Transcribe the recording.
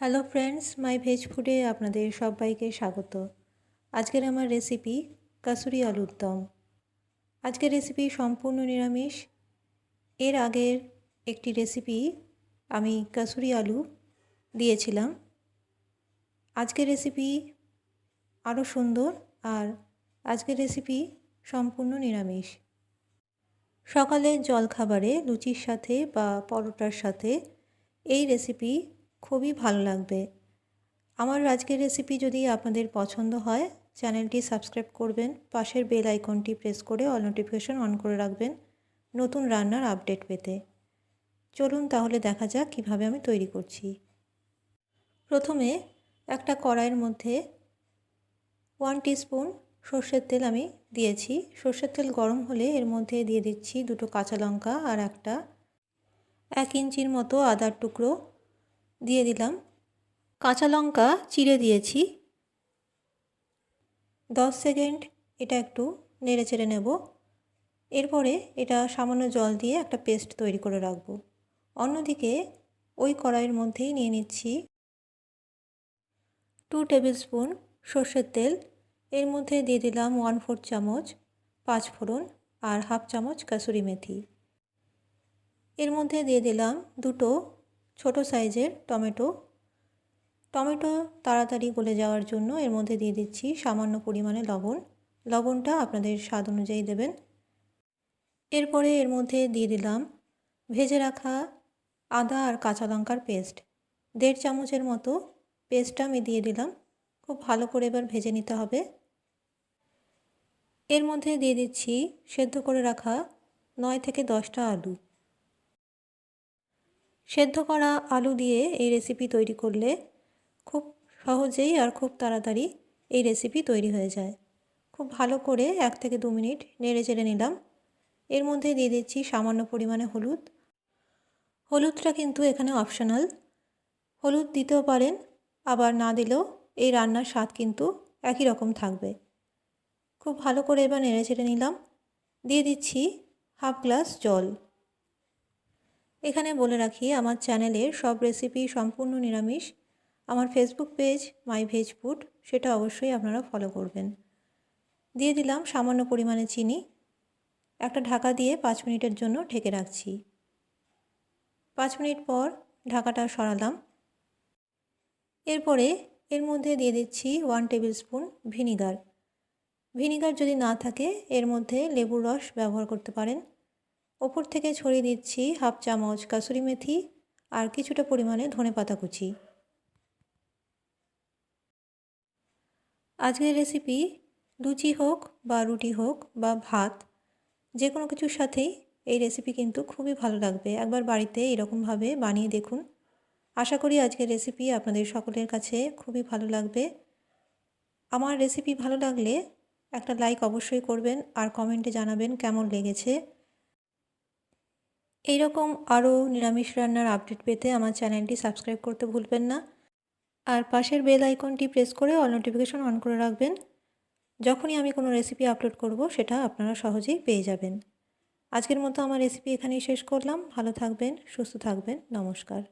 Hello friends মাই veg ফুডে আপনাদের সবাইকে স্বাগত। আজকের আমার রেসিপি কাসুরি আলুর দম। আজকের রেসিপি সম্পূর্ণ নিরামিষ। এর আগের একটি রেসিপি আমি কাসুরি আলু দিয়েছিলাম। আজকের রেসিপি আরও সুন্দর আর আজকের রেসিপি সম্পূর্ণ নিরামিষ। সকালে জলখাবারে লুচির সাথে বা পরোটার সাথে এই রেসিপি খুবই ভালো লাগবে। আমার আজকের রেসিপি যদি আপনাদের পছন্দ হয় চ্যানেলটি সাবস্ক্রাইব করবেন, পাশের বেল আইকনটি প্রেস করে অল নোটিফিকেশন অন করে রাখবেন নতুন রান্নার আপডেট পেতে। চলুন তাহলে দেখা যাক কীভাবে আমি তৈরি করছি। প্রথমে একটা কড়াইয়ের মধ্যে ওয়ান টিস্পুন সর্ষের তেল আমি দিয়েছি। সর্ষের তেল গরম হলে এর মধ্যে দিয়ে দিচ্ছি দুটো কাঁচা লঙ্কা আর একটা এক ইঞ্চির মতো আদার টুকরো। দিয়ে দিলাম। কাঁচা লঙ্কা চিড়ে দিয়েছি। দশ সেকেন্ড এটা একটু নেড়ে চেড়ে নেব। এরপরে এটা সামান্য জল দিয়ে একটা পেস্ট তৈরি করে রাখব। অন্যদিকে ওই কড়াইয়ের মধ্যেই নিয়ে নিচ্ছি টু টেবিল স্পুন সর্ষের তেল। এর মধ্যে দিয়ে দিলাম ওয়ান ফোর চামচ পাঁচ ফোড়ন আর হাফ চামচ কাসুরি মেথি। এর মধ্যে দিয়ে দিলাম দুটো ছোট সাইজের টমেটো। টমেটো তাড়াতাড়ি গলে যাওয়ার জন্য এর মধ্যে দিয়ে দিচ্ছি সামান্য পরিমাণে লবণ। লবণটা আপনাদের স্বাদ অনুযায়ী দেবেন। এরপরে এর মধ্যে দিয়ে দিলাম ভেজে রাখা আদা আর কাঁচা লঙ্কার পেস্ট। দেড় চামচের মতো পেস্টটা আমি দিয়ে দিলাম। খুব ভালো করে এবার ভেজে নিতে হবে। এর মধ্যে দিয়ে দিচ্ছি সেদ্ধ করে রাখা নয় থেকে দশটা আলু। সেদ্ধ করা আলু দিয়ে এই রেসিপি তৈরি করলে খুব সহজেই আর খুব তাড়াতাড়ি এই রেসিপি তৈরি হয়ে যায়। খুব ভালো করে এক থেকে দু মিনিট নেড়ে চেড়ে নিলাম। এর মধ্যে দিয়ে দিচ্ছি সামান্য পরিমাণে হলুদ। হলুদটা কিন্তু এখানে অপশনাল হলুদ দিতেও পারেন, আবার না দিলেও এই রান্নার স্বাদ কিন্তু একই রকম থাকবে। খুব ভালো করে এবার নেড়ে চেড়ে নিলাম। দিয়ে দিচ্ছি হাফ গ্লাস জল। এখানে বলে রাখি, আমার চ্যানেলের সব রেসিপি সম্পূর্ণ নিরামিষ। আমার Facebook page my veg food সেটা অবশ্যই আপনারা ফলো করবেন। দিয়ে দিলাম সামান্য পরিমাণে চিনি। একটা ঢাকা দিয়ে পাঁচ মিনিটের জন্য ঢেকে রাখছি। পাঁচ মিনিট পর ঢাকাটা সরালাম। এরপরে এর মধ্যে দিয়ে দিচ্ছি one tablespoon vinegar vinegar যদি না থাকে, এর মধ্যে লেবুর রস ব্যবহার করতে পারেন। ওপর থেকে ছড়িয়ে দিচ্ছি হাফ চামচ কাসুরি মেথি আর কিছুটা পরিমাণে ধনে পাতা কুচি। আজকের রেসিপি লুচি হোক বা রুটি হোক বা ভাত, যে কোনো কিছুর সাথেই এই রেসিপি কিন্তু খুবই ভালো লাগবে। একবার বাড়িতে এরকমভাবে বানিয়ে দেখুন। আশা করি আজকের রেসিপি আপনাদের সকলের কাছে খুবই ভালো লাগবে। আমার রেসিপি ভালো লাগলে একটা লাইক অবশ্যই করবেন আর কমেন্টে জানাবেন কেমন লেগেছে। এইরকম আরও নিরামিষ রান্নার আপডেট পেতে আমার চ্যানেলটি সাবস্ক্রাইব করতে ভুলবেন না। আর পাশের বেল আইকনটি প্রেস করে অল নোটিফিকেশন অন করে রাখবেন। যখনই আমি কোনো রেসিপি আপলোড করব, সেটা আপনারা সহজেই পেয়ে যাবেন। আজকের মতো আমার রেসিপি এখানেই শেষ করলাম। ভালো থাকবেন, সুস্থ থাকবেন। নমস্কার।